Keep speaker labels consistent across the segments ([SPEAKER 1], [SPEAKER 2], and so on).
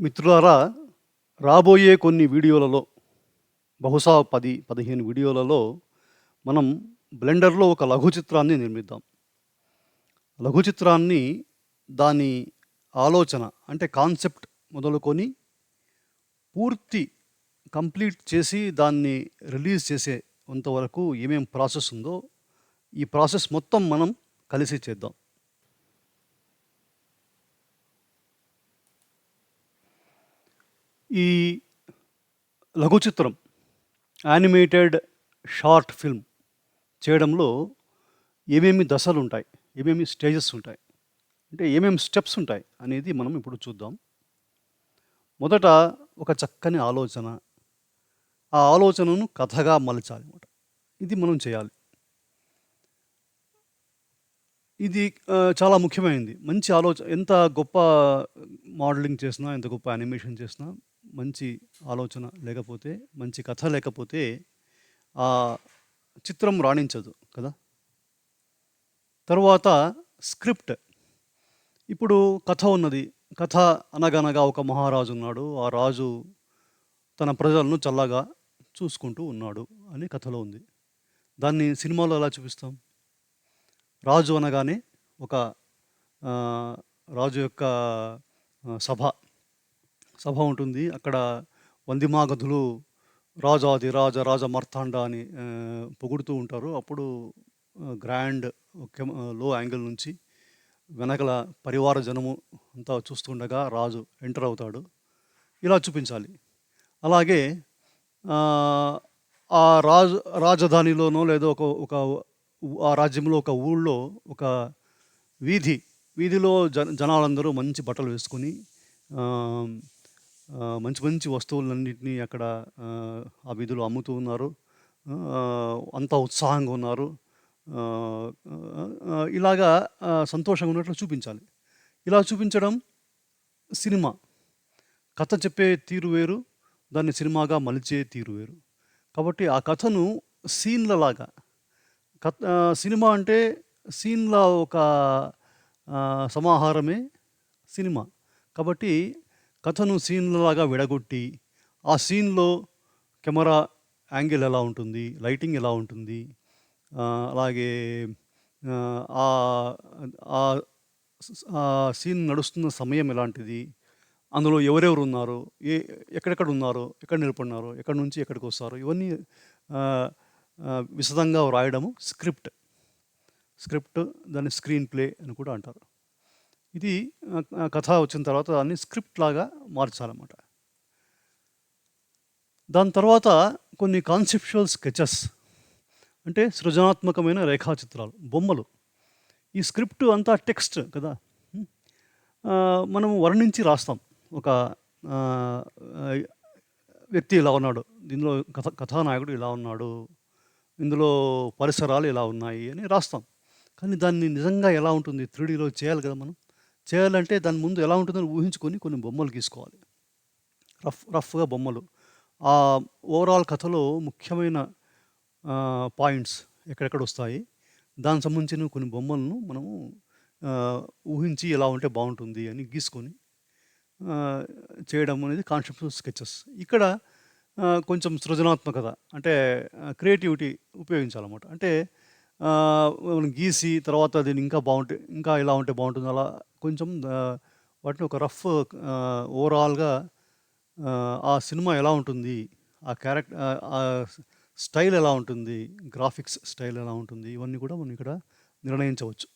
[SPEAKER 1] మిత్రులారా రాబోయే కొన్ని వీడియోలలో బహుశా పది పదిహేను వీడియోలలో మనం బ్లెండర్లో ఒక లఘు చిత్రాన్ని నిర్మిద్దాం. లఘు చిత్రాన్ని దాని ఆలోచన అంటే కాన్సెప్ట్ మొదలుకొని పూర్తి కంప్లీట్ చేసి దాన్ని రిలీజ్ చేసే కొంతవరకు ఏమేం ప్రాసెస్ ఉందో ఈ ప్రాసెస్ మొత్తం మనం కలిసి చేద్దాం. ఈ లఘు చిత్రం యానిమేటెడ్ షార్ట్ ఫిల్మ్ చేయడంలో ఏమేమి దశలు ఉంటాయి ఏమేమి స్టేజెస్ ఉంటాయి అంటే ఏమేమి స్టెప్స్ ఉంటాయి అనేది మనం ఇప్పుడు చూద్దాం. మొదట ఒక చక్కని ఆలోచన. ఆ ఆలోచనను కథగా మలచాలి అనమాట ఇది మనం చేయాలి. ఇది చాలా ముఖ్యమైనది. మంచి ఆలోచన ఎంత గొప్ప మోడలింగ్ చేసినా ఎంత గొప్ప యానిమేషన్ చేసినా మంచి ఆలోచన లేకపోతే మంచి కథ లేకపోతే ఆ చిత్రం రాణించదు కదా? తర్వాత స్క్రిప్ట్. ఇప్పుడు కథ ఉన్నది. కథ అనగనగా ఒక మహారాజు ఉన్నాడు. ఆ రాజు తన ప్రజలను చల్లగా చూసుకుంటూ ఉన్నాడు అని కథలో ఉంది. దాన్ని సినిమాలో ఎలా చూపిస్తాం? రాజు అనగానే ఒక రాజు యొక్క సభ. సభ ఉంటుంది. అక్కడ వందిమాగధులు రాజాది రాజ రాజ మార్తాండ అని పొగుడుతూ ఉంటారు. అప్పుడు గ్రాండ్లో యాంగిల్ నుంచి వెనకల పరివార జనము అంతా చూస్తుండగా రాజు ఎంటర్ అవుతాడు. ఇలా చూపించాలి. అలాగే ఆ, రాజు రాజధానిలోనో లేదో ఒక ఒక ఆ రాజ్యంలో ఒక ఊళ్ళో ఒక వీధి వీధిలో జన జనాలందరూ మంచి బట్టలు వేసుకొని మంచి మంచి వస్తువులన్నింటినీ అక్కడ ఆ, విధులు వీధిలో అమ్ముతూ ఉన్నారు. అంతా ఉత్సాహంగా ఉన్నారు. ఇలాగా సంతోషంగా ఉన్నట్లు చూపించాలి. ఇలా చూపించడం సినిమా. కథ చెప్పే తీరు వేరు దాన్ని సినిమాగా మలిచే తీరు వేరు. కాబట్టి ఆ కథను సీన్లలాగా కథ సినిమా అంటే సీన్ల ఒక సమాహారమే సినిమా. కాబట్టి కథను సీన్లలాగా విడగొట్టి ఆ సీన్లో కెమెరా యాంగిల్ ఎలా ఉంటుంది లైటింగ్ ఎలా ఉంటుంది అలాగే ఆ, సీన్ నడుస్తున్న సమయం ఎలాంటిది అందులో ఎవరెవరు ఉన్నారు ఏ ఎక్కడెక్కడ ఉన్నారో ఎక్కడ నిలబడినారో ఎక్కడి నుంచి ఎక్కడికి వస్తారో ఇవన్నీ విశదంగా వ్రాయడము స్క్రిప్ట్. స్క్రిప్ట్ దాన్ని స్క్రీన్ ప్లే అని కూడా అంటారు. ఇది కథ వచ్చిన తర్వాత దాన్ని స్క్రిప్ట్ లాగా మార్చాలన్నమాట. దాని తర్వాత కొన్ని కాన్సెప్చువల్ స్కెచెస్ అంటే సృజనాత్మకమైన రేఖాచిత్రాలు బొమ్మలు. ఈ స్క్రిప్ట్ అంతా టెక్స్ట్ కదా. మనం వర్ణించి రాస్తాం. ఒక వ్యక్తి ఇలా ఉన్నాడు. దీనిలో కథ కథానాయకుడు ఇలా ఉన్నాడు. ఇందులో పరిసరాలు ఇలా ఉన్నాయి అని రాస్తాం. కానీ దాన్ని నిజంగా ఎలా ఉంటుంది త్రీడీలో చేయాలి కదా మనం? చేయాలంటే దాని ముందు ఎలా ఉంటుందని ఊహించుకొని కొన్ని బొమ్మలు గీసుకోవాలి. రఫ్ రఫ్గా బొమ్మలు. ఆ ఓవరాల్ కథలో ముఖ్యమైన పాయింట్స్ ఎక్కడెక్కడ వస్తాయి? దానికి సంబంధించిన కొన్ని బొమ్మలను మనము ఊహించి ఎలా ఉంటే బాగుంటుంది అని గీసుకొని చేయడం అనేది కాన్సెప్ట్ స్కెచెస్. ఇక్కడ కొంచెం సృజనాత్మకత అంటే క్రియేటివిటీ ఉపయోగించాలన్నమాట. అంటే గీసి తర్వాత దీన్ని ఇంకా బాగుంటే ఇంకా ఇలా ఉంటే బాగుంటుంది. అలా కొంచెం వాటిని ఒక రఫ్ ఓవరాల్గా ఆ సినిమా ఎలా ఉంటుంది ఆ క్యారెక్టర్ ఆ స్టైల్ ఎలా ఉంటుంది గ్రాఫిక్స్ స్టైల్ ఎలా ఉంటుంది ఇవన్నీ కూడా మనం ఇక్కడ నిర్ణయించవచ్చు.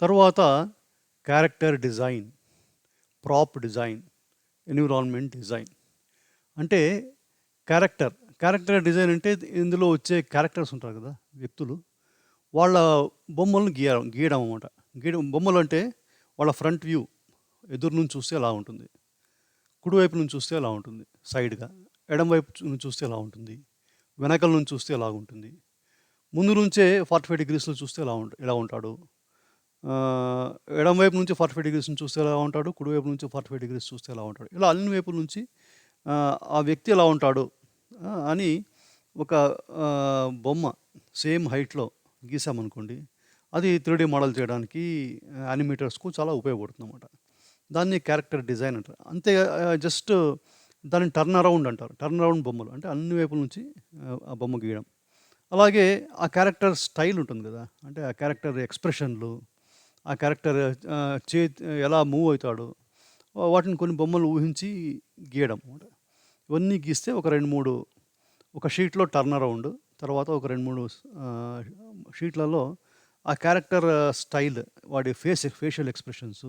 [SPEAKER 1] తర్వాత character design prop design environment design. అంటే క్యారెక్టర్ క్యారెక్టర్ డిజైన్ అంటే ఇందులో వచ్చే క్యారెక్టర్స్ ఉంటారు కదా వ్యక్తులు వాళ్ళ బొమ్మలను గీయడం గీయడం అనమాట గీయడం బొమ్మలు అంటే వాళ్ళ ఫ్రంట్ వ్యూ ఎదురు నుంచి చూస్తే ఎలా ఉంటుంది. కుడివైపు నుంచి చూస్తే ఎలా ఉంటుంది. సైడ్గా ఎడం వైపు నుంచి చూస్తే ఎలా ఉంటుంది. వెనకల నుంచి చూస్తే ఎలా ఉంటుంది. ముందు నుంచే ఫార్టీ ఫైవ్ డిగ్రీస్లో చూస్తే ఎలా ఉంట ఎలా ఉంటాడు. ఎడమవైపు ఎడం వైపు నుంచి ఫార్టీ ఫైవ్ డిగ్రీస్ నుంచి చూస్తే ఎలా ఉంటాడు. కుడివైపు నుంచి ఫార్టీ ఫైవ్ డిగ్రీస్ చూస్తే ఎలా ఉంటాడు. ఇలా అన్ని వైపుల నుంచి ఆ, వ్యక్తి ఎలా ఉంటాడు. అని ఒక బొమ్మ సేమ్ హైట్లో గీసామనుకోండి అది త్రీ మోడల్ చేయడానికి యానిమేటర్స్కు చాలా ఉపయోగపడుతుంది అనమాట దాన్ని క్యారెక్టర్ డిజైన్ అంటారు. అంతే జస్ట్ దాన్ని టర్న్ అరౌండ్ అంటారు. టర్న్ అరౌండ్ బొమ్మలు. అంటే అన్ని వైపుల నుంచి ఆ, బొమ్మ గీయడం. అలాగే ఆ క్యారెక్టర్ స్టైల్ ఉంటుంది కదా. అంటే ఆ క్యారెక్టర్ ఎక్స్ప్రెషన్లు ఆ క్యారెక్టర్ చే ఎలా మూవ్ అవుతాడు వాటిని కొన్ని బొమ్మలు ఊహించి గీయడం ఇవన్నీ గీస్తే ఒక రెండు మూడు ఒక షీట్లో టర్న్ అరౌండ్ తర్వాత ఒక రెండు మూడు షీట్లలో ఆ క్యారెక్టర్ స్టైల్ వాడి ఫేస్ ఫేషియల్ ఎక్స్ప్రెషన్స్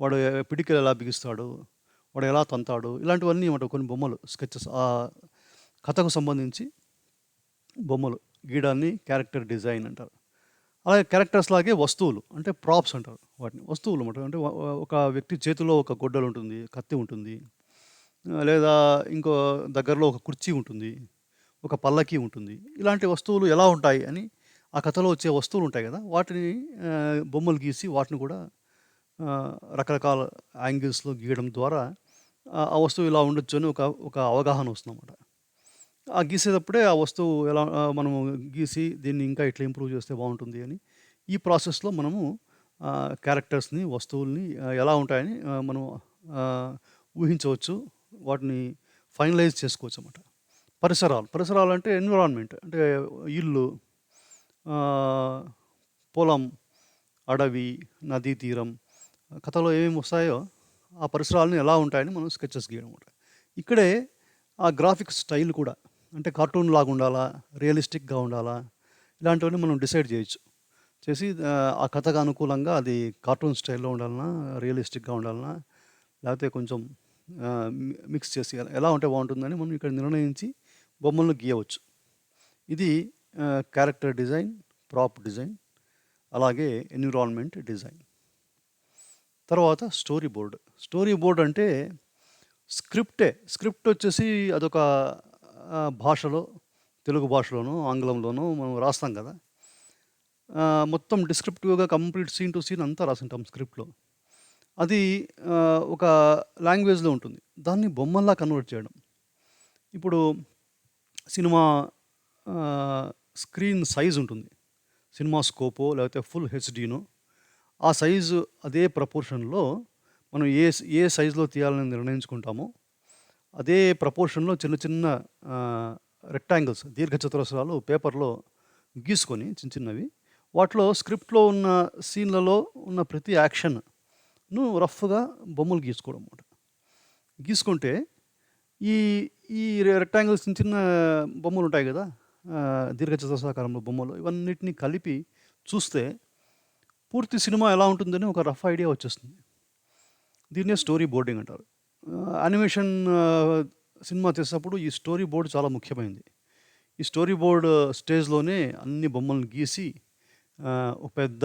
[SPEAKER 1] వాడు పిడికలు ఎలా బిగిస్తాడు వాడు ఎలా తంతాడు ఇలాంటివన్నీ అన్నమాట కొన్ని బొమ్మలు స్కెచెస్ ఆ కథకు సంబంధించి బొమ్మలు గీయడాన్ని క్యారెక్టర్ డిజైన్ అంటారు. అలాగే క్యారెక్టర్స్ లాగే వస్తువులు అంటే ప్రాప్స్ అంటారు వాటిని వస్తువులు అన్నమాట అంటే ఒక వ్యక్తి చేతిలో ఒక గొడ్డలు ఉంటుంది కత్తి ఉంటుంది లేదా ఇంకో దగ్గరలో ఒక కుర్చీ ఉంటుంది ఒక పల్లకి ఉంటుంది. ఇలాంటి వస్తువులు ఎలా ఉంటాయి అని ఆ కథలో వచ్చే వస్తువులు ఉంటాయి కదా వాటిని బొమ్మలు గీసి వాటిని కూడా రకరకాల యాంగిల్స్లో గీయడం ద్వారా ఆ వస్తువు ఇలా ఉండొచ్చు అని ఒక ఒక అవగాహన వస్తుందన్నమాట. ఆ గీసేటప్పుడే ఆ వస్తువు ఎలా మనము గీసి దీన్ని ఇంకా ఇట్లా ఇంప్రూవ్ చేస్తే బాగుంటుంది అని ఈ ప్రాసెస్లో మనము క్యారెక్టర్స్ని వస్తువుల్ని ఎలా ఉంటాయని మనం ఊహించవచ్చు. వాటిని ఫైనలైజ్ చేసుకోవచ్చు అన్నమాట పరిసరాలు పరిసరాలు అంటే ఎన్విరాన్మెంట్ అంటే ఇల్లు పొలం అడవి నదీ తీరం కథలో ఏమేమి వస్తాయో ఆ పరిసరాలను ఎలా ఉంటాయని మనం స్కెచెస్ గీయడం అనమాట ఇక్కడే ఆ గ్రాఫిక్ స్టైల్ కూడా అంటే కార్టూన్ లాగా ఉండాలా రియలిస్టిక్గా ఉండాలా ఇలాంటివన్నీ మనం డిసైడ్ చేయొచ్చు. చేసి ఆ, కథకు అనుకూలంగా అది కార్టూన్ స్టైల్లో ఉండాలన్నా రియలిస్టిక్గా ఉండాలన్నా లేకపోతే కొంచెం మిక్స్ చేసి ఎలా- ఉంటే బాగుంటుందని మనం ఇక్కడ నిర్ణయించి బొమ్మలను గీయవచ్చు. ఇది క్యారెక్టర్ డిజైన్ ప్రాప్ డిజైన్ అలాగే ఎన్విరాన్మెంట్ డిజైన్ తర్వాత స్టోరీ బోర్డ్ స్టోరీ బోర్డ్ అంటే స్క్రిప్టే స్క్రిప్ట్ వచ్చేసి అదొక భాషలో తెలుగు భాషలోనో ఆంగ్లంలోనో మనం రాస్తాం కదా. మొత్తం డిస్క్రిప్టివ్గా కంప్లీట్ సీన్ టు సీన్ అంతా రాసింటాం స్క్రిప్ట్లో అది ఒక లాంగ్వేజ్లో ఉంటుంది. దాన్ని బొమ్మల్లా కన్వర్ట్ చేయడం. ఇప్పుడు సినిమా స్క్రీన్ సైజ్ ఉంటుంది. సినిమా స్కోపో లేకపోతే ఫుల్ హెచ్డీనో ఆ సైజు అదే ప్రపోర్షన్లో మనం ఏ ఏ సైజులో తీయాలని నిర్ణయించుకుంటామో అదే ప్రపోర్షన్లో చిన్న చిన్న రెక్టాంగిల్స్ దీర్ఘచతురస్రాలు పేపర్లో గీసుకొని చిన్న చిన్నవి వాటిలో స్క్రిప్ట్లో ఉన్న సీన్లలో ఉన్న ప్రతి యాక్షన్ నువ్వు రఫ్గా బొమ్మలు గీసుకోవడం అన్నమాట. గీసుకుంటే ఈ ఈ రెక్టాంగిల్స్ చిన్న చిన్న బొమ్మలు ఉంటాయి కదా ఆ, దీర్ఘచతురస్రాకారంలో బొమ్మలు ఇవన్నిటిని కలిపి చూస్తే పూర్తి సినిమా ఎలా ఉంటుందని ఒక రఫ్ ఐడియా వచ్చేస్తుంది. దీన్నే స్టోరీ బోర్డింగ్ అంటారు. యానిమేషన్ సినిమా తీసేటప్పుడు ఈ స్టోరీ బోర్డు చాలా ముఖ్యమైనది ఈ స్టోరీ బోర్డ్ స్టేజ్లోనే అన్ని బొమ్మలను గీసి ఒక పెద్ద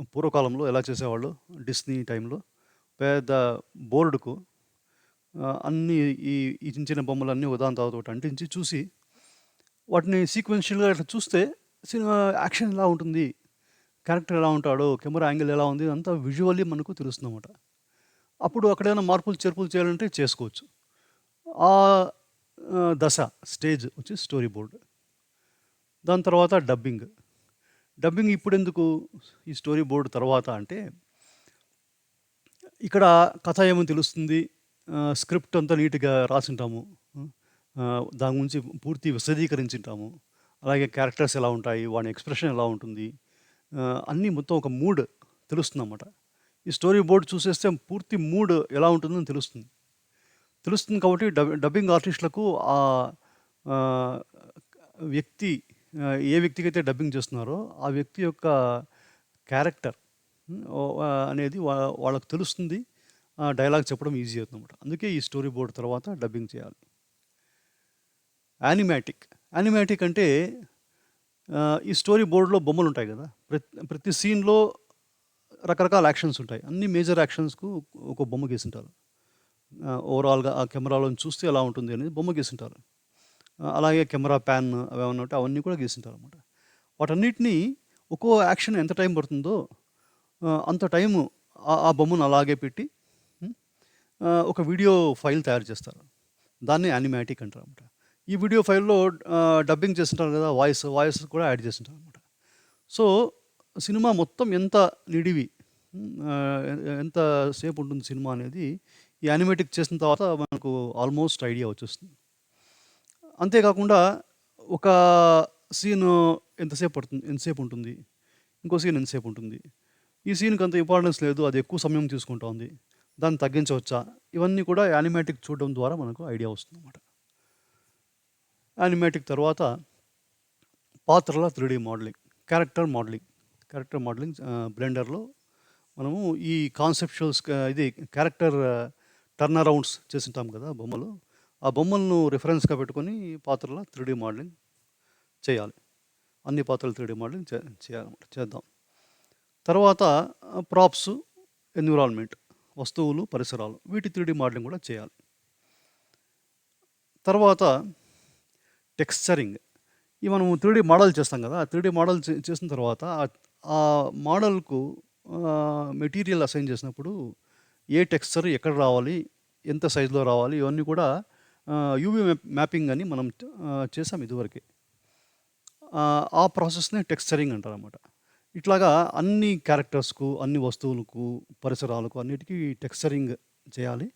[SPEAKER 1] పూర్వకాలంలో ఎలా చేసేవాళ్ళు? డిస్నీ టైంలో పెద్ద బోర్డుకు అన్ని ఈ ఈ చిన్న చిన్న బొమ్మలన్నీ ఉదాహరణ తర్వాత ఒకటి అంటించి చూసి వాటిని సీక్వెన్షియల్గా ఇట్లా చూస్తే సినిమా యాక్షన్ ఎలా ఉంటుంది క్యారెక్టర్ ఎలా ఉంటాడో కెమెరా యాంగిల్ ఎలా ఉంది అంతా విజువల్లీ మనకు తెలుస్తుందన్నమాట. అప్పుడు అక్కడైనా మార్పులు చేర్పులు చేయాలంటే చేసుకోవచ్చు. ఆ, దశ స్టేజ్ వచ్చి స్టోరీ బోర్డ్. దాని తర్వాత డబ్బింగ్. డబ్బింగ్ ఇప్పుడు ఎందుకు ఈ స్టోరీ బోర్డు తర్వాత అంటే ఇక్కడ కథ ఏమో తెలుస్తుంది స్క్రిప్ట్ అంతా నీట్గా రాసింటాము దాని గురించి పూర్తి విశదీకరించింటాము అలాగే క్యారెక్టర్స్ ఎలా ఉంటాయి వాడి ఎక్స్ప్రెషన్ ఎలా ఉంటుంది అన్నీ మొత్తం ఒక మూడ్ తెలుస్తుందన్నమాట. ఈ స్టోరీ బోర్డు చూసేస్తే పూర్తి మూడ్ ఎలా ఉంటుందని తెలుస్తుంది. తెలుస్తుంది కాబట్టి డబ్ డబ్బింగ్ ఆర్టిస్టులకు ఆ వ్యక్తి ఏ వ్యక్తికి అయితే డబ్బింగ్ చేస్తున్నారో ఆ వ్యక్తి యొక్క క్యారెక్టర్ అనేది వాళ్ళకు తెలుస్తుంది. డైలాగ్ చెప్పడం ఈజీ అవుతుంది అనమాట అందుకే ఈ స్టోరీ బోర్డ్ తర్వాత డబ్బింగ్ చేయాలి. యానిమాటిక్ యానిమాటిక్ అంటే ఈ స్టోరీ బోర్డులో బొమ్మలు ఉంటాయి కదా. ప్రతి ప్రతి సీన్లో రకరకాల యాక్షన్స్ ఉంటాయి. అన్ని మేజర్ యాక్షన్స్కు ఒక బొమ్మ గీసింటారు. ఓవరాల్గా ఆ కెమెరాలో చూస్తే ఎలా ఉంటుంది అనేది బొమ్మ గీసింటారు. అలాగే కెమెరా ప్యాన్ అవి ఏమన్నా ఉంటే అవన్నీ కూడా గీసింటారు అనమాట వాటన్నిటినీ ఒక్కో యాక్షన్ ఎంత టైం పడుతుందో అంత టైము ఆ- బొమ్మను అలాగే పెట్టి ఒక వీడియో ఫైల్ తయారు చేస్తారు. దాన్ని యానిమాటిక్ అంటారు అనమాట ఈ వీడియో ఫైల్లో డబ్బింగ్ చేస్తుంటారు కదా వాయిస్ వాయిస్ కూడా యాడ్ చేస్తుంటారు అనమాట సో సినిమా మొత్తం ఎంత నిడివి ఎంత సేపు ఉంటుంది సినిమా అనేది ఈ యానిమేటిక్ చేసిన తర్వాత మనకు ఆల్మోస్ట్ ఐడియా వచ్చేస్తుంది. అంతేకాకుండా ఒక సీను ఎంతసేపు పడుతుంది ఎంతసేపు ఉంటుంది? ఇంకో సీన్ ఎంతసేపు ఉంటుంది? ఈ సీన్‌కి అంత ఇంపార్టెన్స్ లేదు. అది ఎక్కువ సమయం తీసుకుంటోంది. దాన్ని తగ్గించవచ్చా? ఇవన్నీ కూడా యానిమేటిక్ చూడడం ద్వారా మనకు ఐడియా వస్తుంది అన్నమాట యానిమేటిక్ తర్వాత పాత్రల three D modelling, character modelling. Character modelling బ్లెండర్‌లో మనము ఈ కాన్సెప్షువల్స్ ఇది క్యారెక్టర్ టర్న్ అరౌండ్స్ చేసింటాం కదా! బొమ్మలు. ఆ బొమ్మలను రిఫరెన్స్‌గా పెట్టుకొని పాత్రల త్రీడీ మోడలింగ్ చేయాలి. అన్ని పాత్రలు త్రీడీ మోడలింగ్ చే చేయాలన్నమాట. చేద్దాం. తర్వాత ప్రాప్స్, ఎన్విరాన్మెంట్ వస్తువులు, పరిసరాలు వీటి త్రీడీ మోడలింగ్ కూడా చేయాలి. తర్వాత టెక్స్చరింగ్. ఇవి మనం త్రీడీ మోడల్ చేస్తాం కదా! ఆ 3డీ మోడల్ చేసిన తర్వాత ఆ మోడల్‌కు మెటీరియల్ అసైన్ చేసినప్పుడు ఏ టెక్స్చర్ ఎక్కడ రావాలి? ఎంత సైజులో రావాలి? ఇవన్నీ కూడా యూవీ మ్యాపింగ్ అని మనం చేసాం ఇదివరకే. ఆ ప్రాసెస్‌నే టెక్స్చరింగ్ అంటారన్నమాట. ఇట్లాగా అన్ని క్యారెక్టర్స్‌కు, అన్ని వస్తువులకు, పరిసరాలకు అన్నిటికీ టెక్స్చరింగ్ చేయాలి.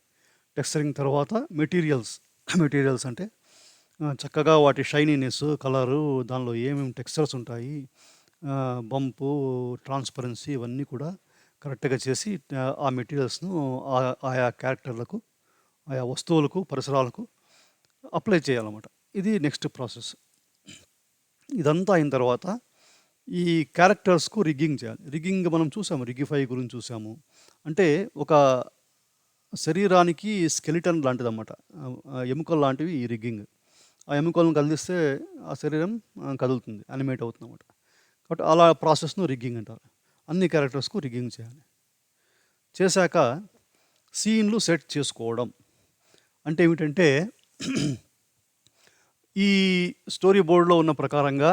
[SPEAKER 1] టెక్స్చరింగ్ తర్వాత మెటీరియల్స్. మెటీరియల్స్ అంటే చక్కగా వాటి షైనీనెస్, కలరు దానిలో ఏమేమి టెక్స్చర్స్ ఉంటాయి. బంపు, ట్రాన్స్‌పరెన్సీ ఇవన్నీ కూడా కరెక్ట్‌గా చేసి ఆ మెటీరియల్స్‌ను ఆ ఆయా క్యారెక్టర్‌లకు, ఆయా వస్తువులకు, పరిసరాలకు అప్లై చేయాలన్నమాట. ఇది నెక్స్ట్ ప్రాసెస్. ఇదంతా అయిన తర్వాత ఈ క్యారెక్టర్స్‌కు రిగ్గింగ్ చేయాలి. రిగ్గింగ్ మనం చూసాము. రిగ్గిఫై గురించి చూసాము. అంటే ఒక శరీరానికి స్కెలిటన్ లాంటిదన్నమాట. ఎముకలు లాంటివి ఈ రిగ్గింగ్. ఆ ఎముకలను కదిలిస్తే ఆ శరీరం కదులుతుంది కదులుతుంది. అవుతుంది అన్నమాట కాబట్టి అలా ప్రాసెస్‌ను రిగ్గింగ్ అంటారు. అన్ని క్యారెక్టర్స్‌కు రిగ్గింగ్ చేయాలి. చేశాక సీన్‌లు సెట్ చేసుకోవడం. అంటే ఏమిటంటే ఈ స్టోరీ బోర్డ్‌లో ఉన్న ప్రకారంగా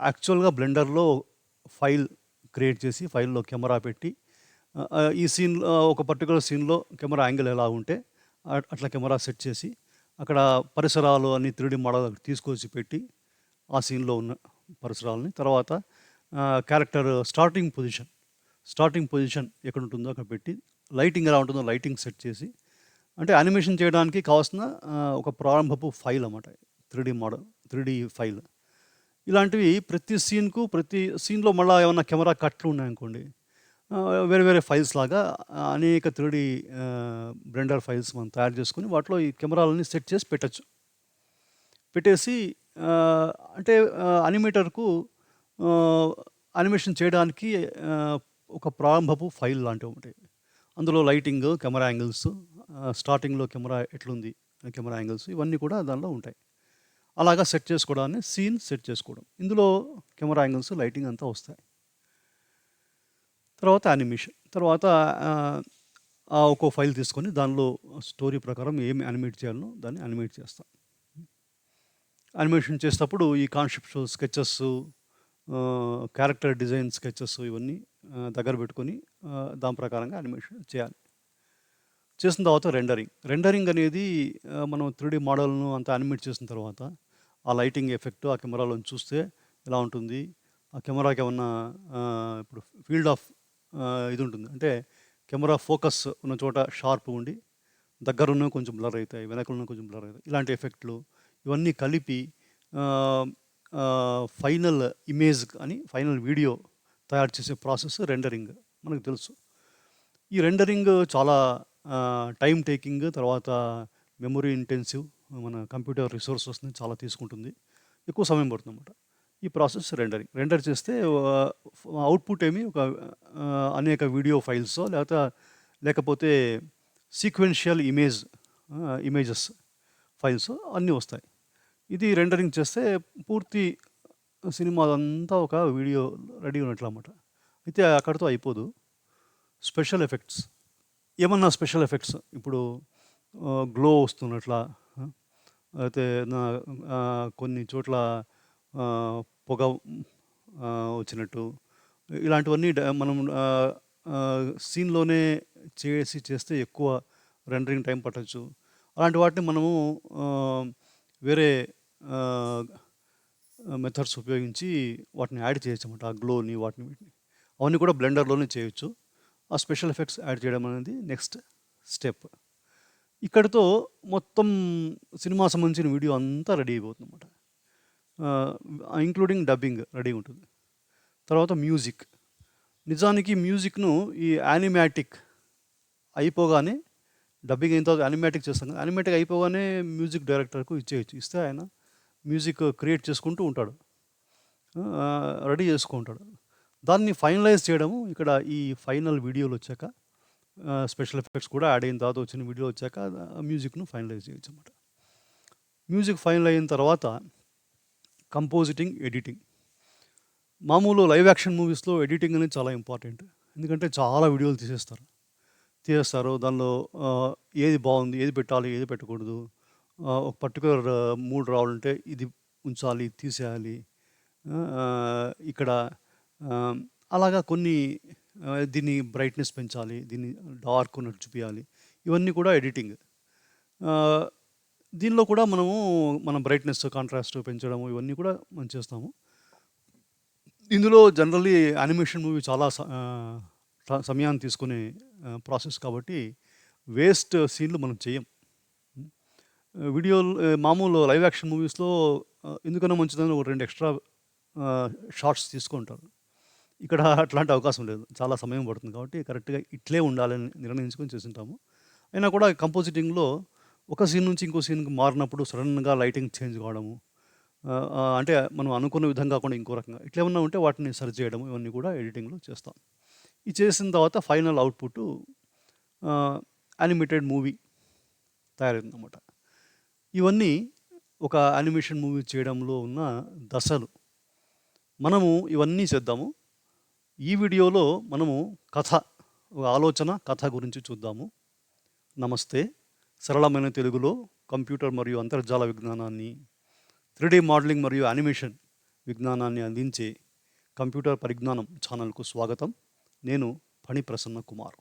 [SPEAKER 1] యాక్చువల్‌గా బ్లెండర్‌లో ఫైల్ క్రియేట్ చేసి ఫైల్‌లో కెమెరా పెట్టి ఈ సీన్ ఒక పర్టికులర్ సీన్‌లో కెమెరా యాంగిల్ ఎలా ఉంటే అట్ అట్లా కెమెరా సెట్ చేసి అక్కడ పరిసరాలు అన్ని 3డీ మోడల్ తీసుకొచ్చి పెట్టి ఆ సీన్‌లో ఉన్న పరిసరాలని తర్వాత character starting position, starting position ఎక్కడ ఉంటుందో అక్కడ పెట్టి లైటింగ్ ఎలా ఉంటుందో లైటింగ్ సెట్ చేసి అంటే యానిమేషన్ చేయడానికి కావాల్సిన ఒక ప్రారంభపు ఫైల్ అన్నమాట. 3డీ మోడల్ 3డీ ఫైల్. ఇలాంటివి ప్రతి సీన్‌కు ప్రతి సీన్‌లో మళ్ళీ ఏమన్నా కెమెరా కట్లు ఉన్నాయనుకోండి. వేరే వేరే ఫైల్స్ లాగా అనేక 3డీ ఆహ్, బ్లెండర్ ఫైల్స్ మనం తయారు చేసుకొని వాటిలో ఈ కెమెరాలన్నీ సెట్ చేసి పెట్టచ్చు పెట్టేసి అంటే అనిమేటర్కు అనిమేషన్ చేయడానికి ఒక ప్రారంభపు ఫైల్ లాంటివి ఉంటాయి. అందులో లైటింగ్, కెమెరా యాంగిల్స్, స్టార్టింగ్‌లో కెమెరా ఎట్లుంది? కెమెరా యాంగిల్స్ ఇవన్నీ కూడా దానిలో ఉంటాయి. అలాగా సెట్ చేసుకోవడాన్ని సీన్ సెట్ చేసుకోవడం. ఇందులో కెమెరా యాంగిల్స్, లైటింగ్ అంతా వస్తాయి. తర్వాత యానిమేషన్. తర్వాత ఆ ఒక్కో ఫైల్ తీసుకొని దానిలో స్టోరీ ప్రకారం ఏం యానిమేట్ చేయాలనో దాన్ని యానిమేట్ చేస్తాం. యానిమేషన్ చేసేటప్పుడు ఈ conceptual sketches character design sketches ఇవన్నీ దగ్గర పెట్టుకొని దాని ప్రకారంగా యానిమేషన్ చేయాలి. చేసిన తర్వాత రెండరింగ్. రెండరింగ్ అనేది మనం 3డీ మోడల్‌ను అంతా యానిమేట్ చేసిన తర్వాత ఆ లైటింగ్ ఎఫెక్ట్ ఆ కెమెరాలోని చూస్తే ఎలా ఉంటుంది? ఆ కెమెరాకి ఏమన్నా ఇప్పుడు ఫీల్డ్ ఆఫ్ ఇది ఉంటుంది. అంటే కెమెరా ఫోకస్ ఉన్న చోట షార్ప్ ఉండి దగ్గరున్న కొంచెం బ్లర్ అవుతాయి వెనకలున్న కొంచెం బ్లర్ అవుతాయి ఇలాంటి ఎఫెక్ట్‌లు ఇవన్నీ కలిపి ఫైనల్ ఇమేజ్ అని ఫైనల్ వీడియో తయారు చేసే ప్రాసెస్ రెండరింగ్ మనకు తెలుసు. ఈ రెండరింగ్ చాలా టైం టేకింగ్ తర్వాత మెమరీ ఇంటెన్సివ్ మన కంప్యూటర్ రిసోర్సెస్‌ని చాలా తీసుకుంటుంది. ఎక్కువ సమయం పడుతుంది అనమాట ఈ ప్రాసెస్ రెండరింగ్. రెండర్ చేస్తే అవుట్‌పుట్ ఏమి ఒక అనేక వీడియో ఫైల్స్ లేకపోతే లేకపోతే సీక్వెన్షియల్ ఇమేజ్ ఇమేజెస్ ఫైల్స్ అన్నీ వస్తాయి. ఇది రెండరింగ్ చేస్తే పూర్తి సినిమా అంతా ఒక వీడియో రెడీ ఉన్నట్లు అనమాట అయితే అక్కడితో అయిపోదు. Special effects. ఏమన్నా స్పెషల్ ఎఫెక్ట్స్ ఇప్పుడు గ్లో వస్తున్నట్లా అయితే నా కొన్ని చోట్ల పొగ వచ్చినట్టు ఇలాంటివన్నీ మనం సీన్‌లోనే చేసి చేస్తే ఎక్కువ రెండరింగ్ టైం పట్టచ్చు అలాంటి వాటిని మనము వేరే మెథడ్స్ ఉపయోగించి వాటిని యాడ్ చేయొచ్చన్నమాట. ఆ గ్లోని వాటిని వీటిని. అవన్నీ కూడా బ్లెండర్‌లోనే చేయొచ్చు. ఆ స్పెషల్ ఎఫెక్ట్స్ యాడ్ చేయడం అనేది నెక్స్ట్ స్టెప్. ఇక్కడితో మొత్తం సినిమా సంబంధించిన వీడియో అంతా రెడీ అయిపోతుందన్నమాట. ఆహ్, ఇంక్లూడింగ్ డబ్బింగ్ రెడీ ఉంటుంది. తర్వాత మ్యూజిక్. నిజానికి మ్యూజిక్‌ను ఈ యానిమాటిక్ అయిపోగానే డబ్బింగ్ అయిన తర్వాత యానిమాటిక్ చేస్తాం కదా! యానిమాటిక్ అయిపోగానే మ్యూజిక్ డైరెక్టర్‌కు ఇచ్చేయచ్చు ఇస్తే ఆయన మ్యూజిక్ క్రియేట్ చేసుకుంటూ ఉంటాడు. రెడీ చేసుకుంటాడు. దాన్ని ఫైనలైజ్ చేయడము ఇక్కడ ఈ ఫైనల్ వీడియోలు వచ్చాక స్పెషల్ ఎఫెక్ట్స్ కూడా యాడ్ అయిన తర్వాత వచ్చిన వీడియో వచ్చాక ఆ మ్యూజిక్‌ను ఫైనలైజ్ చేయొచ్చు అనమాట మ్యూజిక్ ఫైనల్ అయిన తర్వాత కంపోజిటింగ్, ఎడిటింగ్. మామూలు లైవ్ యాక్షన్ మూవీస్‌లో ఎడిటింగ్ అనేది చాలా ఇంపార్టెంట్. ఎందుకంటే చాలా వీడియోలు తీసేస్తారు. తీసేస్తారు. దానిలో ఏది బాగుంది ఏది పెట్టాలి, ఏది పెట్టకూడదు. ఒక పర్టికులర్ మూడ్ రావాలంటే ఇది ఉంచాలి, తీసేయాలి. ఇక్కడ అలాగా కొన్ని దీన్ని బ్రైట్‌నెస్ పెంచాలి, దీన్ని డార్క్ ఉన్నట్టు చూపించాలి ఇవన్నీ కూడా ఎడిటింగ్. దీనిలో కూడా మనము మన బ్రైట్‌నెస్, కాంట్రాస్ట్ పెంచడము ఇవన్నీ కూడా మనం చేస్తాము. ఇందులో జనరల్లీ యానిమేషన్ మూవీ చాలా సమయాన్ని తీసుకునే ప్రాసెస్ కాబట్టి వేస్ట్ సీన్‌లు మనం చేయం వీడియో వీడియోలు మామూలు లైవ్ యాక్షన్ మూవీస్‌లో ఎందుకన్నా మంచిదని ఒక రెండు ఎక్స్‌ట్రా షార్ట్స్ తీసుకుంటారు. ఇక్కడ అట్లాంటి అవకాశం లేదు. చాలా సమయం పడుతుంది కాబట్టి కరెక్ట్‌గా ఇట్లే ఉండాలని నిర్ణయించుకొని చేసింటాము అయినా కూడా కంపోజిటింగ్‌లో ఒక సీన్ నుంచి ఇంకో సీన్‌కి మారినప్పుడు సడన్గా లైటింగ్ చేంజ్ కావడము. అంటే మనం అనుకున్న విధంగా కాకుండా ఇంకో రకంగా ఇట్లేమన్నా ఉంటే వాటిని సరిచేయడము ఇవన్నీ కూడా ఎడిటింగ్‌లో చేస్తాం. ఇది చేసిన తర్వాత ఫైనల్ అవుట్‌పుట్ యానిమేటెడ్ మూవీ తయారైందన్నమాట. ఇవన్నీ ఒక యానిమేషన్ మూవీ చేయడంలో ఉన్న దశలు. మనము ఇవన్నీ చేద్దాము. ఈ వీడియోలో మనము కథ, ఒక ఆలోచన, కథ గురించి చూద్దాము. నమస్తే. సరళమైన తెలుగులో కంప్యూటర్ మరియు అంతర్జాల విజ్ఞానాన్ని, త్రీడీ మోడలింగ్ మరియు యానిమేషన్ విజ్ఞానాన్ని అందించే కంప్యూటర్ పరిజ్ఞానం ఛానల్‌కు స్వాగతం. నేను ఫణి ప్రసన్న కుమార్.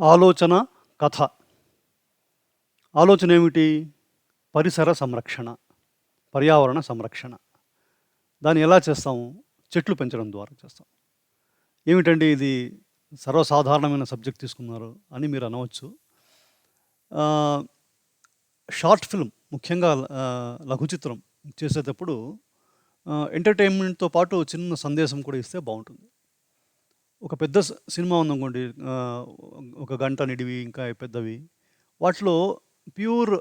[SPEAKER 1] ఆలోచన, కథ. ఆలోచన ఏమిటి? పరిసర సంరక్షణ, పర్యావరణ సంరక్షణ. దాన్ని ఎలా చేస్తాము? చెట్లు పెంచడం ద్వారా చేస్తాం. ఏమిటండి ఇది సర్వసాధారణమైన సబ్జెక్ట్ తీసుకున్నారు అని మీరు అనవచ్చు. షార్ట్ ఫిల్మ్ ముఖ్యంగా లఘు చిత్రం చేసేటప్పుడు ఎంటర్‌టైన్‌మెంట్‌తో పాటు చిన్న సందేశం కూడా ఇస్తే బాగుంటుంది ఒక పెద్ద సినిమా ఉందనుకోండి ఒక గంట నిడివి ఇంకా పెద్దవి. వాటిలో ప్యూర్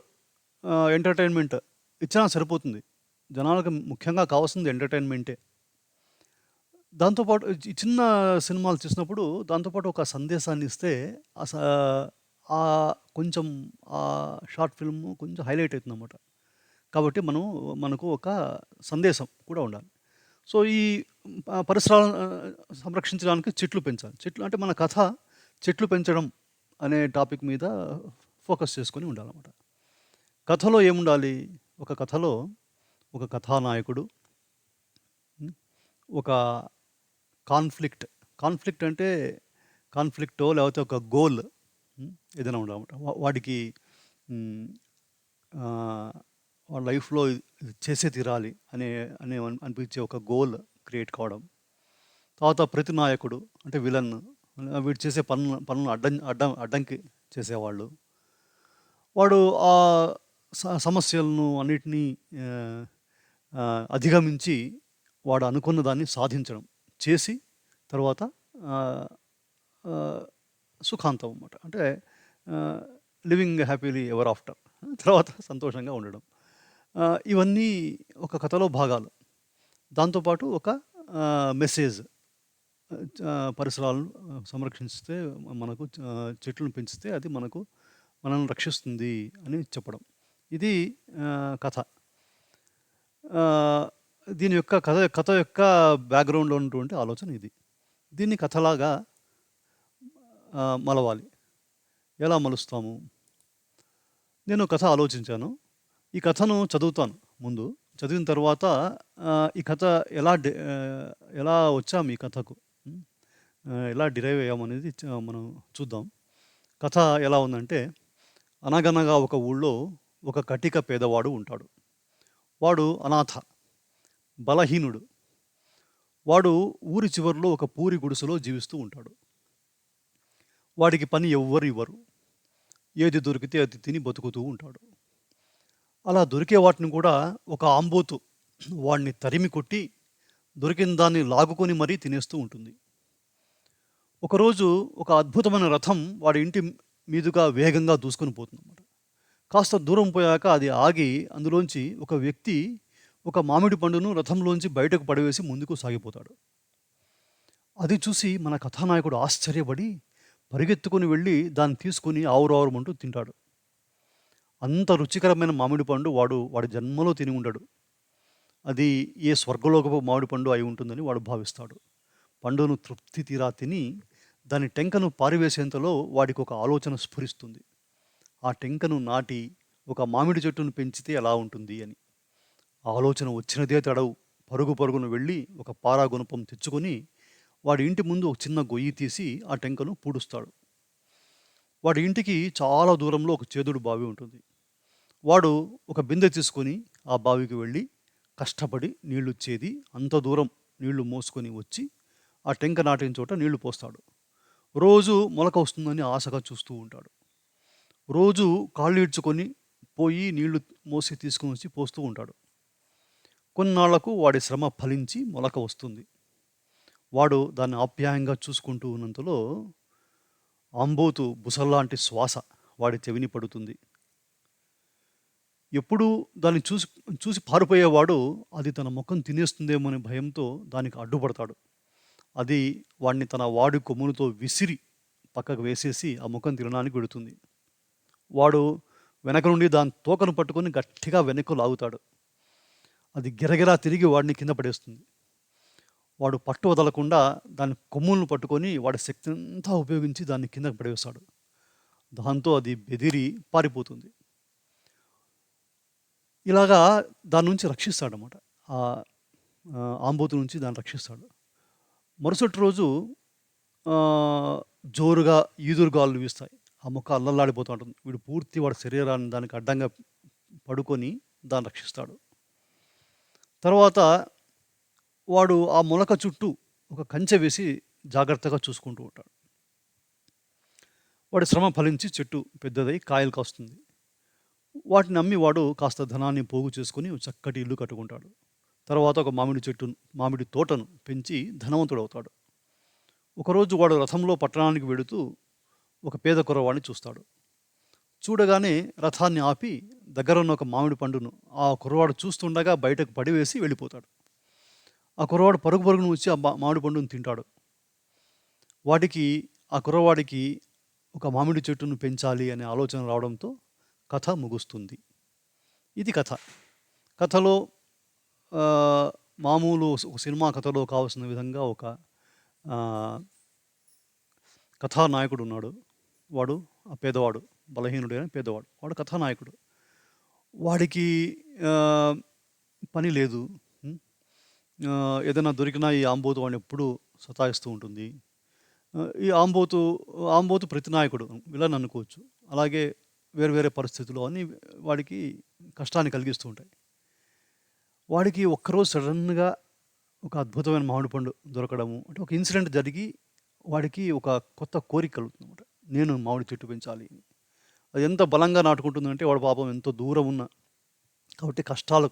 [SPEAKER 1] ఎంటర్‌టైన్‌మెంట్ ఇచ్చినా సరిపోతుంది. జనాలకు ముఖ్యంగా కావాల్సింది ఎంటర్‌టైన్‌మెంటే. దాంతోపాటు చిన్న సినిమాలు చేసినప్పుడు దాంతోపాటు ఒక సందేశాన్ని ఇస్తే ఆ కొంచెం ఆ షార్ట్ ఫిల్మ్ కొంచెం హైలైట్ అయితుందన్నమాట. కాబట్టి మనం మనకు ఒక సందేశం కూడా ఉండాలి. సో, ఈ పరిసరాలను సంరక్షించడానికి చెట్లు పెంచాలి. చెట్లు అంటే మన కథ చెట్లు పెంచడం అనే టాపిక్ మీద ఫోకస్ చేసుకొని ఉండాలన్నమాట. కథలో ఏముండాలి? ఒక కథలో ఒక కథానాయకుడు ఒక కాన్‌ఫ్లిక్ట్. కాన్‌ఫ్లిక్ట్ అంటే కాన్‌ఫ్లిక్టో లేకపోతే ఒక గోల్ ఏదైనా ఉండాలన్నమాట. వాడికి వాడి లైఫ్‌లో చేసే తీరాలి అనే అనే అనిపించే ఒక గోల్ క్రియేట్ కావడం. తర్వాత ప్రతినాయకుడు అంటే విలన్. వీడు చేసే పనులు పనులు అడ్డం అడ్డం అడ్డంకి చేసేవాళ్ళు. వాడు ఆ సమస్యలను అన్నిటినీ అధిగమించి వాడు అనుకున్న దాన్ని సాధించడం. చేసి తర్వాత సుఖాంతం అన్నమాట. అంటే లివింగ్ హ్యాపీలీ ఎవర్ ఆఫ్టర్. తర్వాత సంతోషంగా ఉండడం. ఇవన్నీ ఒక కథలో భాగాలు. దాంతోపాటు ఒక మెసేజ్. పరిసరాలను సంరక్షిస్తే మనకు చెట్లను పెంచితే అది మనకు మనల్ని రక్షిస్తుంది అని చెప్పడం. ఇది కథ. దీని యొక్క కథ కథ యొక్క బ్యాక్‌గ్రౌండ్‌లో ఉన్నటువంటి ఆలోచన ఇది. దీన్ని కథలాగా మలవాలి. ఎలా మలుస్తాము? నేను కథ ఆలోచించాను. ఈ కథను చదువుతాను ముందు. చదివిన తర్వాత ఈ కథ ఎలా డి ఎలా వచ్చాము ఈ కథకు? ఎలా డిరైవ్ అయ్యామనేది మనం చూద్దాం. కథ ఎలా ఉందంటే అనగనగా ఒక ఊళ్ళో ఒక కటిక పేదవాడు ఉంటాడు. వాడు అనాథ. బలహీనుడు. వాడు ఊరి చివరిలో ఒక పూరి గుడిసెలో జీవిస్తూ ఉంటాడు. వాడికి పని ఎవ్వరు ఇవ్వరు. ఏది దొరికితే అది తిని బతుకుతూ ఉంటాడు. అలా దొరికే వాటిని కూడా ఒక ఆంబోతు వాడిని తరిమి కొట్టి దొరికిన దాన్ని లాగుకొని మరీ తినేస్తూ ఉంటుంది. ఒకరోజు ఒక అద్భుతమైన రథం వాడి ఇంటి మీదుగా వేగంగా దూసుకొని పోతుందన్నమాట. కాస్త దూరం పోయాక అది ఆగి అందులోంచి ఒక వ్యక్తి ఒక మామిడి పండును రథంలోంచి బయటకు పడవేసి ముందుకు సాగిపోతాడు. అది చూసి మన కథానాయకుడు ఆశ్చర్యపడి పరిగెత్తుకుని వెళ్ళి దాన్ని తీసుకుని ఆవురావురమంటూ తింటాడు. అంత రుచికరమైన మామిడి పండు వాడు వాడి జన్మలో తిని ఉండడు. అది ఏ స్వర్గలోకపు మామిడి పండు అయి ఉంటుందని వాడు భావిస్తాడు. పండును తృప్తి తీరా తిని దాని టెంకను పారివేసేంతలో వాడికి ఒక ఆలోచన స్ఫురిస్తుంది. ఆ టెంకను నాటి ఒక మామిడి చెట్టును పెంచితే ఎలా ఉంటుంది అని. ఆలోచన వచ్చినదే తడవు. పరుగు పరుగును వెళ్ళి ఒక పారా గుణపం తెచ్చుకొని వాడి ఇంటి ముందు ఒక చిన్న గొయ్యి తీసి ఆ టెంకను పూడుస్తాడు. వాడి ఇంటికి చాలా దూరంలో ఒక చేదుడు బావి ఉంటుంది. వాడు ఒక బిందె తీసుకొని ఆ బావికి వెళ్ళి కష్టపడి నీళ్ళు చేది అంత దూరం నీళ్ళు మోసుకొని వచ్చి ఆ టెంక నాటిన చోట నీళ్ళు పోస్తాడు. రోజు మొలక వస్తుందని ఆశగా చూస్తూ ఉంటాడు. రోజు కాళ్ళు ఈడ్చుకొని పోయి నీళ్ళు మోసి తీసుకొని వచ్చి పోస్తూ ఉంటాడు. కొన్నాళ్ళకు వాడి శ్రమ ఫలించి మొలక వస్తుంది. వాడు దాన్ని ఆప్యాయంగా చూసుకుంటూ ఉన్నంతలో అంబోతు బుసల్లాంటి శ్వాస వాడి చెవిని పడుతుంది. ఎప్పుడూ దాన్ని చూసి చూసి పారిపోయేవాడు అది తన ముఖం తినేస్తుందేమో అనే భయంతో దానికి అడ్డుపడతాడు. అది వాడిని తన వాడి కొమ్ములతో విసిరి పక్కకు వేసేసి ఆ ముఖం తినడానికి పెడుతుంది వాడు వెనక నుండి దాని తోకను పట్టుకొని గట్టిగా వెనక్కు లాగుతాడు. అది గిరగిరా తిరిగి వాడిని కింద పడేస్తుంది. వాడు పట్టు వదలకుండా దాని కొమ్ములను పట్టుకొని వాడి శక్తి అంతా ఉపయోగించి దాన్ని కిందకు పడేస్తాడు. దాంతో అది బెదిరి పారిపోతుంది. ఇలాగా దాని నుంచి రక్షిస్తాడనమాట ఆ ఆ, ఆంబోతు నుంచి దాన్ని రక్షిస్తాడు. మరుసటి రోజు జోరుగా ఈదురుగాలు వీస్తాయి. ఆ ముఖ అల్లల్లాడిపోతూ ఉంటుంది. వీడు పూర్తి వాడి శరీరాన్ని దానికి అడ్డంగా పడుకొని దాన్ని రక్షిస్తాడు. తర్వాత వాడు ఆ మొలక చుట్టూ ఒక కంచె వేసి జాగ్రత్తగా చూసుకుంటూ ఉంటాడు. వాడి శ్రమ ఫలించి చెట్టు పెద్దదై కాయలు కాస్తుంది. వాటిని అమ్మి వాడు కాస్త ధనాన్ని పోగు చేసుకుని చక్కటి ఇల్లు కట్టుకుంటాడు. తర్వాత ఒక మామిడి చెట్టు మామిడి తోటను పెంచి ధనవంతుడవుతాడు. ఒకరోజు వాడు రథంలో పట్టణానికి వెడుతూ ఒక పేద కుర్రవాడిని చూస్తాడు. చూడగానే రథాన్ని ఆపి దగ్గర ఉన్న ఒక మామిడి పండును ఆ కుర్రవాడు చూస్తుండగా బయటకు పడివేసి వెళ్ళిపోతాడు. ఆ కుర్రవాడు పరుగు పరుగును వచ్చి ఆ మామిడి పండును తింటాడు. వాడికి ఆ కుర్రవాడికి ఒక మామిడి చెట్టును పెంచాలి అనే ఆలోచన రావడంతో కథ ముగుస్తుంది. ఇది కథ. కథలో మామూలు ఒక సినిమా కథలో కావాల్సిన విధంగా ఒక కథానాయకుడు ఉన్నాడు. వాడు ఆ పేదవాడు బలహీనుడైన పేదవాడు వాడు కథానాయకుడు. వాడికి పని లేదు. ఏదైనా దొరికినా ఈ ఆంబోతు వాడిని ఎప్పుడూ సతాయిస్తూ ఉంటుంది. ఈ ఆంబోతు ఆంబోతు ప్రతినాయకుడు ఇలా అనుకోవచ్చు. అలాగే వేరు వేరే పరిస్థితులు అని వాడికి కష్టాన్ని కలిగిస్తూ ఉంటాయి. వాడికి ఒక్కరోజు సడన్గా ఒక అద్భుతమైన మామిడి పండు దొరకడము అంటే ఒక ఇన్సిడెంట్ జరిగి వాడికి ఒక కొత్త కోరిక కలుగుతుంది అనమాట నేను మామిడి చెట్టు పెంచాలి. అది ఎంత బలంగా నాటుకుంటుందంటే వాడు పాపం ఎంతో దూరం ఉన్న కాబట్టి కష్టాలు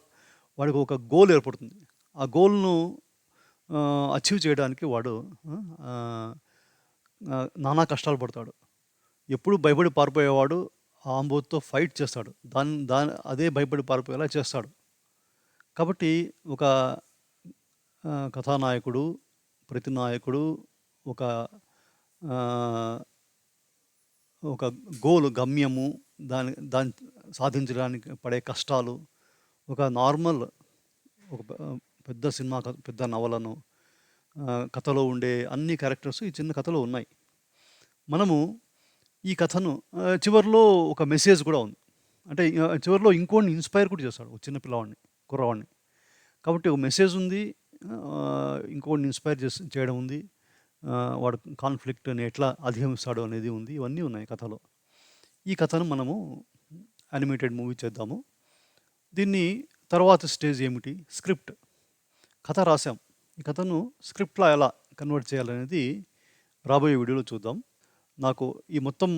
[SPEAKER 1] వాడికి ఒక గోల్ ఏర్పడుతుంది. ఆ గోల్ను అచీవ్ చేయడానికి వాడు నానా కష్టాలు పడతాడు. ఎప్పుడు భయపడి పారిపోయేవాడు ఆ ఆంబోతుతో ఫైట్ చేస్తాడు. దాని దాని అదే భయపడి పారిపోయేలా చేస్తాడు. కాబట్టి ఒక కథానాయకుడు ప్రతి నాయకుడు ఒక ఒక గోల్ గమ్యము దాని దాని సాధించడానికి పడే కష్టాలు ఒక నార్మల్ ఒక పెద్ద సినిమా పెద్ద నవలను కథలో ఉండే అన్ని క్యారెక్టర్స్ ఈ చిన్న కథలో ఉన్నాయి. మనము ఈ కథను చివరిలో ఒక మెసేజ్ కూడా ఉంది. అంటే చివరిలో ఇంకోటిని ఇన్స్పైర్ కూడా చేస్తాడు ఒక చిన్న పిల్లవాడిని కుర్రవాడిని. కాబట్టి ఒక మెసేజ్ ఉంది ఇంకోటిని ఇన్స్పైర్ చేసి చేయడం ఉంది. వాడు కాన్ఫ్లిక్ట్ని ఎట్లా అధిగమిస్తాడు అనేది ఉంది. ఇవన్నీ ఉన్నాయి కథలో. ఈ కథను మనము యానిమేటెడ్ మూవీ చేద్దాము. దీన్ని తర్వాత స్టేజ్ ఏమిటి? స్క్రిప్ట్. కథ రాసాం ఈ కథను స్క్రిప్ట్లో ఎలా కన్వర్ట్ చేయాలనేది రాబోయే వీడియోలో చూద్దాం. నాకు ఈ మొత్తం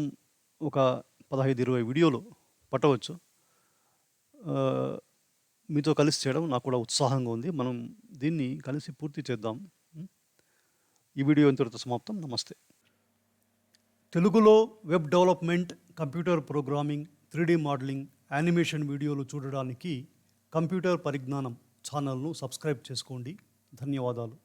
[SPEAKER 1] ఒక పదహైదు ఇరవై వీడియోలు పట్టవచ్చు. మీతో కలిసి చేయడం నాకు కూడా ఉత్సాహంగా ఉంది. మనం దీన్ని కలిసి పూర్తి చేద్దాం. ఈ వీడియో ఇంతటితో సమాప్తం. నమస్తే. తెలుగులో web development computer programming three modelling animation వీడియోలు చూడడానికి కంప్యూటర్ పరిజ్ఞానం ఛానల్ను సబ్స్క్రైబ్ చేసుకోండి. ధన్యవాదాలు.